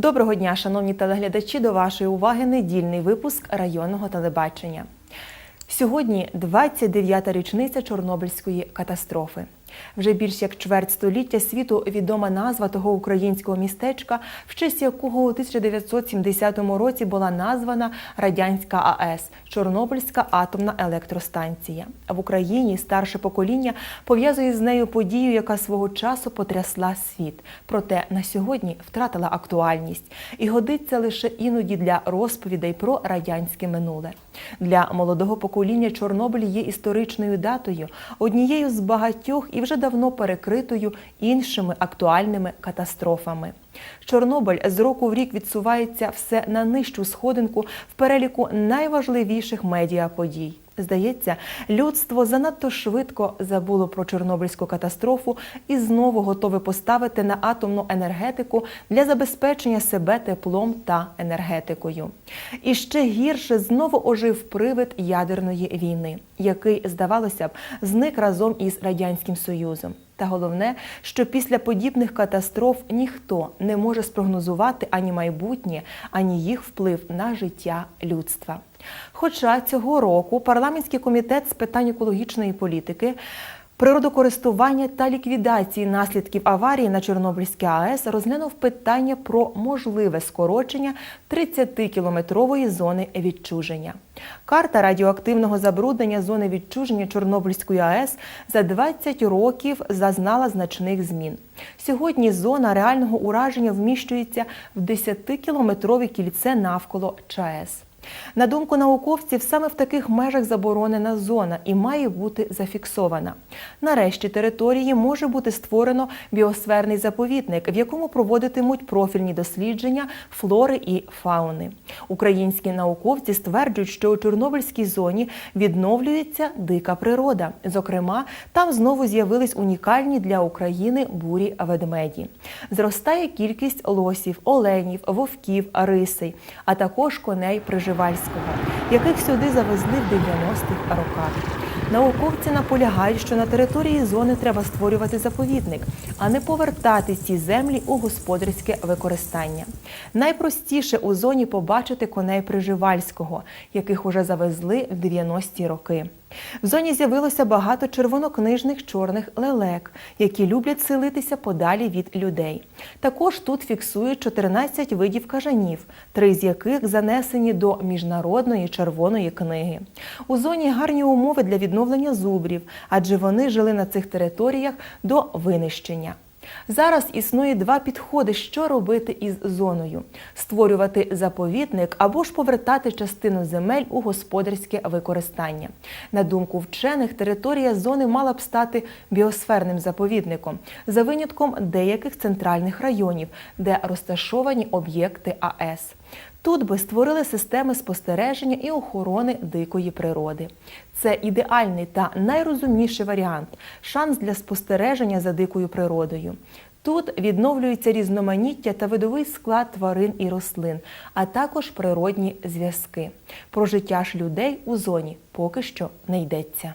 Доброго дня, шановні телеглядачі. До вашої уваги недільний випуск районного телебачення. Сьогодні 29-та річниця Чорнобильської катастрофи. Вже більш як чверть століття світу відома назва того українського містечка, в честь якого у 1970 році була названа Радянська АЕС Чорнобильська атомна електростанція. В Україні старше покоління пов'язує з нею подію, яка свого часу потрясла світ. Проте на сьогодні втратила актуальність і годиться лише іноді для розповідей про радянське минуле. Для молодого покоління Чорнобиль є історичною датою, однією з багатьох і вже давно перекритою іншими актуальними катастрофами. Чорнобиль з року в рік відсувається все на нижчу сходинку в переліку найважливіших медіаподій. Здається, людство занадто швидко забуло про Чорнобильську катастрофу і знову готове поставити на атомну енергетику для забезпечення себе теплом та енергетикою. І ще гірше знову ожив привид ядерної війни, який, здавалося б, зник разом із радянським союзом. Та головне, що після подібних катастроф ніхто не може спрогнозувати ані майбутнє, ані їх вплив на життя людства. Хоча цього року парламентський комітет з питань екологічної політики. Природокористування та ліквідації наслідків аварії на Чорнобильській АЕС розглянув питання про можливе скорочення 30-кілометрової зони відчуження. Карта радіоактивного забруднення зони відчуження Чорнобильської АЕС за 20 років зазнала значних змін. Сьогодні зона реального ураження вміщується в 10-кілометрове кільце навколо ЧАЕС. На думку науковців, саме в таких межах заборонена зона і має бути зафіксована. Нарешті території може бути створено біосферний заповідник, в якому проводитимуть профільні дослідження флори і фауни. Українські науковці стверджують, що у Чорнобильській зоні відновлюється дика природа. Зокрема, там знову з'явились унікальні для України бурі ведмеді. Зростає кількість лосів, оленів, вовків, рисей, а також коней приживальського, яких сюди завезли в 90-х роках. Науковці наполягають, що на території зони треба створювати заповідник, а не повертати ці землі у господарське використання. Найпростіше у зоні побачити коней Приживальського, яких уже завезли в 90-ті роки. В зоні з'явилося багато червонокнижних чорних лелек, які люблять селитися подалі від людей. Також тут фіксують 14 видів кажанів, три з яких занесені до міжнародної червоної книги. У зоні гарні умови для відновлення зубрів, адже вони жили на цих територіях до винищення. Зараз існує два підходи, що робити із зоною: створювати заповідник або ж повертати частину земель у господарське використання. На думку вчених, територія зони мала б стати біосферним заповідником за винятком деяких центральних районів, де розташовані об'єкти АЕС. Тут би створили системи спостереження і охорони дикої природи. Це ідеальний та найрозумніший варіант шанс для спостереження за дикою природою. Тут відновлюється різноманіття та видовий склад тварин і рослин, а також природні зв'язки. Про життя ж людей у зоні поки що не йдеться.